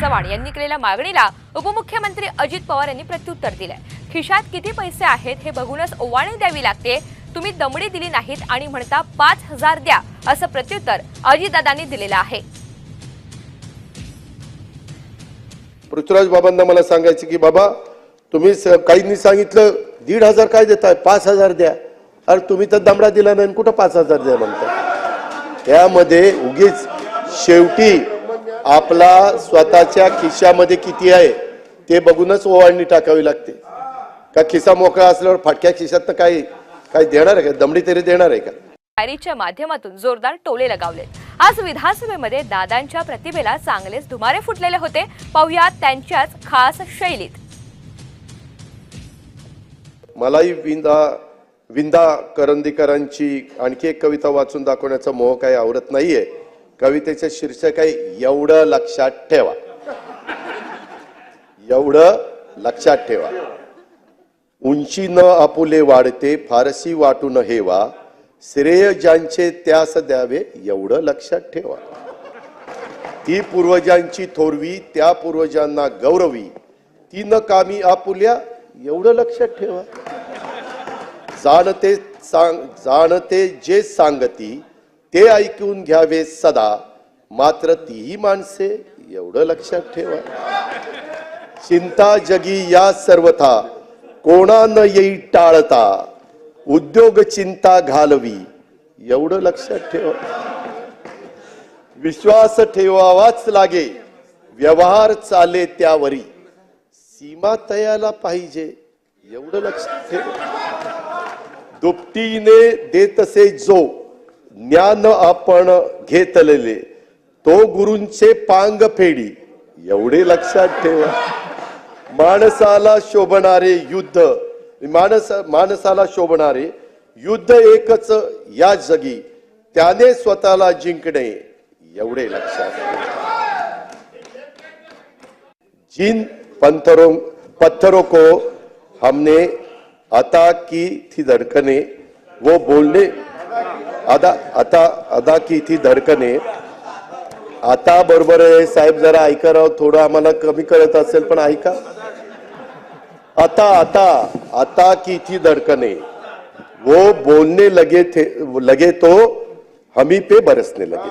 चव्हाण यांनी केलेल्या मागणीला उपमुख्यमंत्री अजित पवार यांनी प्रत्युत्तर दिलंय. खिशात किती पैसे आहेत हे बघूनच ओवाळणी द्यावी लागते. तुम्ही दमडी दिली नाहीत आणि म्हणता पाच हजार द्या असं प्रत्युत्तर अजितदादांनी दिलेलं आहे. पृथ्वीराज बाबांना मला सांगायचं की बाबा तुम्ही काहींनी सांगितलं दीड हजार काय देताय? पाच हजार द्या. अरे तुम्ही तर दमडा दिला नाही कुठं पाच हजार द्या म्हणता? त्यामध्ये उगीच शेवटी आपला स्वतःच्या खिशामध्ये किती आहे ते बघूनच ओवाळणी टाकावी लागते. का खिसा मोकळा असल्यावर फाटक्या खिशात काय काय देणार आहे का? दमडी तरी देणार आहे का? डायरीच्या माध्यमातून जोरदार टोले लगावले. आज विधानसभेमध्ये दादांच्या प्रतिभेला चांगलेच धुमारे फुटलेले होते. पाहुयात त्यांच्याच खास शैलीत. मलाही विंदा विंदा करंदीकरांची आणखी एक कविता वाचून दाखवण्याचा मोह काही आवडत नाहीये. कवितेचं शीर्षक आहे एवढं लक्षात ठेवा. एवढं लक्षात ठेवा. उंची न आपुले वाढते फारसी वाटून हेवा. श्रेय ज्यांचे त्यास द्यावे एवढं लक्षात ठेवा. ती पूर्वजांची थोरवी त्या पूर्वजांना गौरवी. ती न कामी आपुल्या एवढं लक्षात ठेवा. जाणते सांग जाणते जे सांगती ते ऐकून घ्यावे सदा. मात्र तीही माणसे एवढं लक्षात ठेवा. चिंता जगी या सर्वथा. कोणा न येई टाळता? उद्योग चिंता घालवी. एवढं लक्षात ठेवा. विश्वास ठेवावाच लागे. व्यवहार चाले त्यावरी. सीमा तयाला पाहिजे. एवढं लक्षात ठेवा. दुपटीने देतसे जो. ज्ञान आपण घेतलेले तो गुरूंचे पांग फेडी. एवढे लक्षात ठेवा. माणसाला शोभणारे युद्ध माणस माणसाला शोभणारे युद्ध एकच या जगी. त्याने स्वतःला जिंकणे एवढे लक्षात जिन पंथरों पत्थरों को हमने आता की थी धड़कने वो बोलने अदा आता अदा की थी धडकने. आता बरोबर आहे साहेब जरा ऐका राव थोडं आम्हाला कमी कळत असेल पण ऐका. आता आता आता की थी धडकने. वो बोलने लगे थे लगे तो हमी पे बरसने लगे.